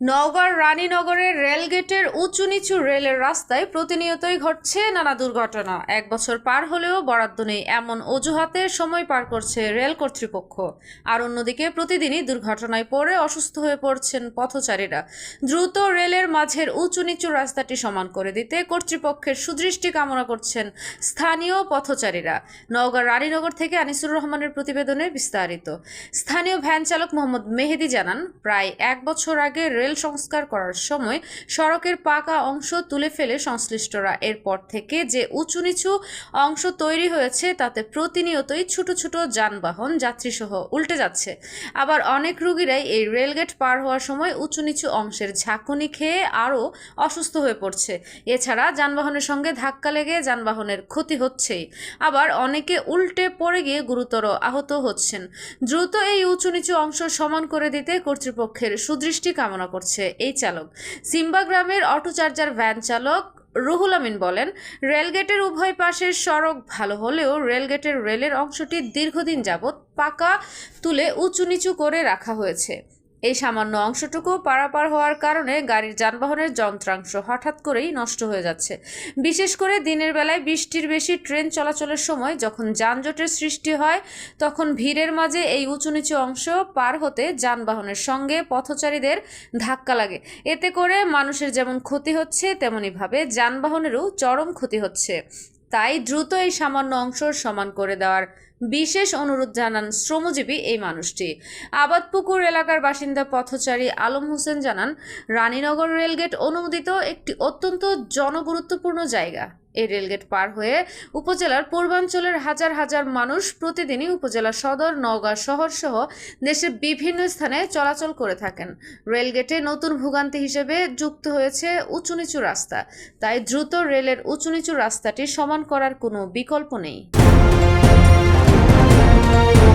নওগাঁর রানীনগরের রেলগেটের উঁচু নিচু রেলের রাস্তায় প্রতিনিয়তই ঘটছে নানা দুর্ঘটনা। এক বছর পার হলেও বরাদ্দ নেই। এমন অজুহাতে সময় পার করছে রেল কর্তৃপক্ষ। আর অন্যদিকে প্রতিদিনই দুর্ঘটনায় পড়ে অসুস্থ হয়ে পড়ছেন পথচারীরা। দ্রুত রেলের মাঝের উঁচু নিচু রাস্তাটি সমান করে দিতে কর্তৃপক্ষের সুদৃষ্টি কামনা করছেন স্থানীয় পথচারীরা। নওগাঁ রানীনগর থেকে আনিসুর রহমানের প্রতিবেদনে বিস্তারিত। স্থানীয় ভ্যান চালক মোহাম্মদ মেহেদি জানান, প্রায় এক বছর আগে রেল সংস্কার করার সময় সড়কের পাকা অংশ তুলে ফেলে সংশ্লিষ্টরা। এরপর থেকে যে উঁচু নিচু অংশ তৈরি হয়েছে, তাতে প্রতিনিয়তই ছোট ছোট যানবাহন, যাত্রীসহ উল্টে যাচ্ছে। আবার অনেক রুগীরাই এই রেলগেট পার হওয়ার সময় উঁচু নিচু অংশের ঝাঁকুনি খেয়ে আরও অসুস্থ হয়ে পড়ছে। এছাড়া যানবাহনের সঙ্গে ধাক্কা লেগে যানবাহনের ক্ষতি হচ্ছেই। আবার অনেকে উল্টে পড়ে গিয়ে গুরুতর আহত হচ্ছেন। দ্রুত এই উঁচু নিচু অংশ সমান করে দিতে কর্তৃপক্ষের সুদৃষ্টি কামনা করছে এই চালক। সিম্বা গ্রামের অটো চার্জার ভ্যান চালক রুহুল আমিন বলেন, রেলগেটের উভয় পাশের সড়ক ভালো হলেও রেলগেটের রেলের অংশটি দীর্ঘদিন যাবৎ পাকা তুলে উঁচু নিচু করে রাখা হয়েছে। এই সামান্য অংশটুকু পারাপার হওয়ার কারণে গাড়ির যানবাহনের যন্ত্রাংশ হঠাৎ করেই নষ্ট হয়ে যাচ্ছে। বিশেষ করে দিনের বেলায় বৃষ্টির বেশি ট্রেন চলাচলের সময় যখন যানজটের সৃষ্টি হয়, তখন ভিড়ের মাঝে এই উঁচু নিচু অংশ পার হতে যানবাহনের সঙ্গে পথচারীদের ধাক্কা লাগে। এতে করে মানুষের যেমন ক্ষতি হচ্ছে, তেমনিভাবে যানবাহনেরও চরম ক্ষতি হচ্ছে। তাই দ্রুত এই সামান্য অংশ সমান করে দেওয়ার বিশেষ অনুরোধ জানান শ্রমজীবী এই মানুষটি। আবাদপুকুর এলাকার বাসিন্দা পথচারী আলম হোসেন জানান, রানীনগর রেলগেট অনুমোদিত একটি অত্যন্ত জনগুরুত্বপূর্ণ জায়গা। এই রেলগেট পার হয়ে উপজেলার পূর্বাঞ্চলের হাজার হাজার মানুষ প্রতিদিনই উপজেলা সদর, নওগাঁ শহর সহ দেশের বিভিন্ন স্থানে চলাচল করে থাকেন। রেলগেটে নতুন ভোগান্তি হিসেবে যুক্ত হয়েছে উঁচু নিচু রাস্তা। তাই দ্রুত রেলের উঁচু নিচু রাস্তাটি সমান করার কোনো বিকল্প নেই। Thank you.